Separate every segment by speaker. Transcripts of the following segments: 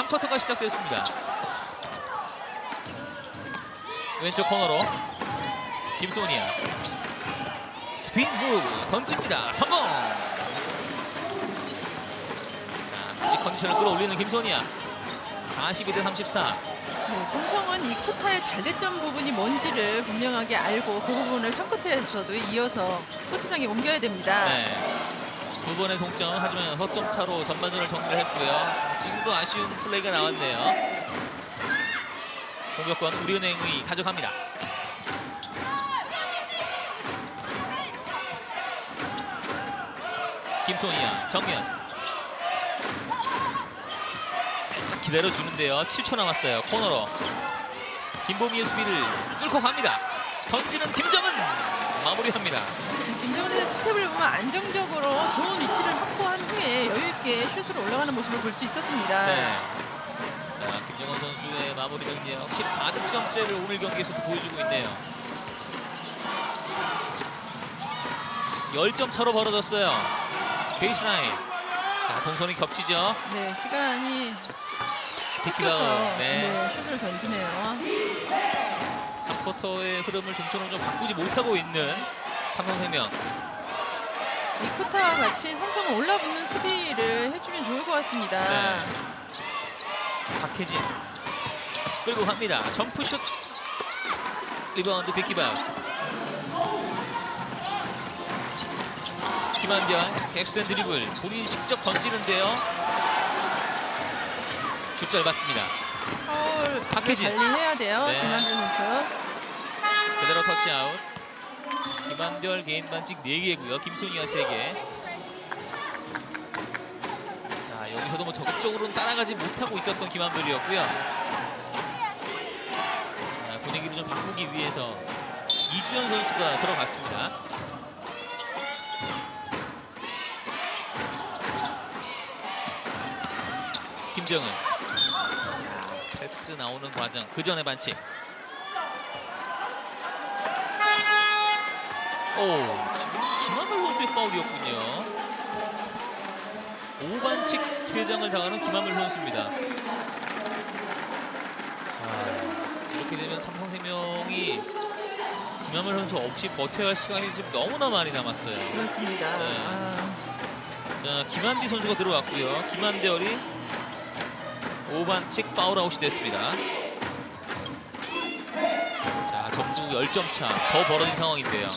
Speaker 1: 3쿼터가 시작됐습니다. 왼쪽 코너로 김소니아 스핀 무브 던집니다. 성공. 자, 다시 컨디션을 끌어올리는 김소니아 42대 34.
Speaker 2: 네, 삼성은 이 쿼타의 잘됐던 부분이 뭔지를 분명하게 알고 그 부분을 3쿼터에서도 이어서 코트장에 옮겨야 됩니다.
Speaker 1: 네. 두 번의 동점 하지만 허점 차로 전반전을 정리를 했고요. 지금도 아쉬운 플레이가 나왔네요. 공격권 우리은행이 가져갑니다. 김소니아 정면 살짝 기다려주는데요. 7초 남았어요. 코너로 김보미의 수비를 뚫고 갑니다. 던지는 김정은 마무리합니다.
Speaker 2: 김정은의 스텝을 보면 안정적으로 좋은 위치를 확보한 있게 슛으로 올라가는 모습을 볼 수 있었습니다.
Speaker 1: 네. 자, 김정은 선수의 마무리 능력 14득점째를 오늘 경기에서도 보여주고 있네요. 10점 차로 벌어졌어요. 베이스라인. 자, 동선이 겹치죠.
Speaker 2: 네, 시간이
Speaker 1: 비키가
Speaker 2: 서
Speaker 1: 네.
Speaker 2: 네, 슛을 던지네요.
Speaker 1: 3쿼터의 흐름을 좀처럼 좀 바꾸지 못하고 있는 삼성생명.
Speaker 2: 이 쿼타와 같이 삼성은 올라붙는 수비를 해주면 좋을 것 같습니다.
Speaker 1: 네. 박혜진 끌고 갑니다. 점프슛 리바운드 비키바 김한별 객수된 드리블 본인이 직접 던지는데요. 슛 짧았습니다.
Speaker 2: 파울
Speaker 1: 박혜진.
Speaker 2: 관리해야 돼요.
Speaker 1: 네.
Speaker 2: 김한준 선수.
Speaker 1: 그대로 터치아웃. 김한별 개인 반칙 4개고요. 김소니아 3개. 자, 여기서도 뭐 적극적으로는 따라가지 못하고 있었던 김한별이었고요. 자, 분위기를 좀 바꾸기 위해서 이주연 선수가 들어갔습니다. 김정은. 자, 패스 나오는 과정. 그 전에 반칙. 오, 지금 김한별 선수의 파울이었군요. 5반칙 퇴장을 당하는 김한별 선수입니다. 아, 이렇게 되면 삼성생명이 김한별 선수 없이 버텨야 할 시간이 지금 너무나 많이 남았어요.
Speaker 2: 그렇습니다.
Speaker 1: 네.
Speaker 2: 아,
Speaker 1: 자, 김한디 선수가 들어왔고요. 김한대열이 5반칙 파울아웃이 됐습니다. 자, 점수 10점 차. 더 벌어진 상황인데요.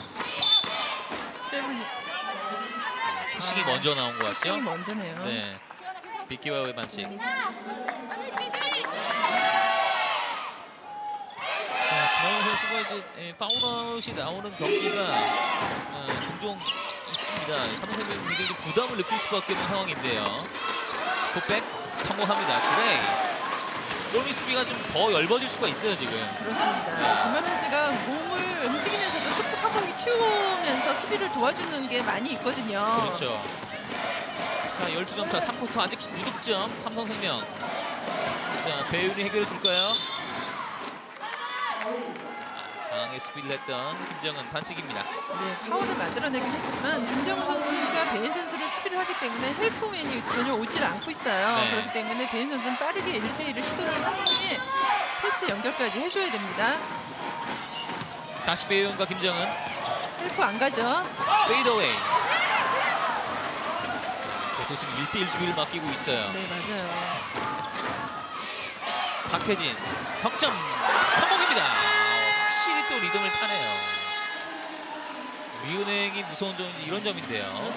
Speaker 2: 아.
Speaker 1: 먼저 나온 것 같죠?
Speaker 2: 먼저네요.
Speaker 1: 네. 비키와의 반칙. 선수가 이제 예, 파울아웃이 나오는 경기가 어, 종종 있습니다. 삼성생명이 굉장히 좀 부담을 느낄 수밖에 없는 상황인데요. 풋백 성공합니다. 그레이. 골밑 수비가 좀 더 얇아질 수가 있어요 지금.
Speaker 2: 그렇습니다. 김한준 선수가 몸을 움직이면서도 번씩 치우면서 수비를 도와주는 게 많이 있거든요.
Speaker 1: 그렇죠. 자, 12점 차 3쿼터 아직 무득점 삼성생명. 자, 배윤이 해결해 줄까요? 자, 강하게 수비를 했던 김정은 반칙입니다.
Speaker 2: 네, 파울을 만들어내긴 했지만 김정은 선수가 배인 선수를 수비를 하기 때문에 헬프맨이 전혀 오질 않고 있어요.
Speaker 1: 네.
Speaker 2: 그렇기 때문에 배인 선수는 빠르게 1대1을 시도를 한 후에 패스 연결까지 해줘야 됩니다.
Speaker 1: 다시 배윤과 김정은
Speaker 2: 헬프 안 가죠?
Speaker 1: 페이더웨이. 계속 지금 1대1 수비를 맡기고 있어요.
Speaker 2: 네, 맞아요.
Speaker 1: 박혜진 석점 성공입니다. 확실히 또 리듬을 타네요. 미은행이 무서운 점이 이런 점인데요.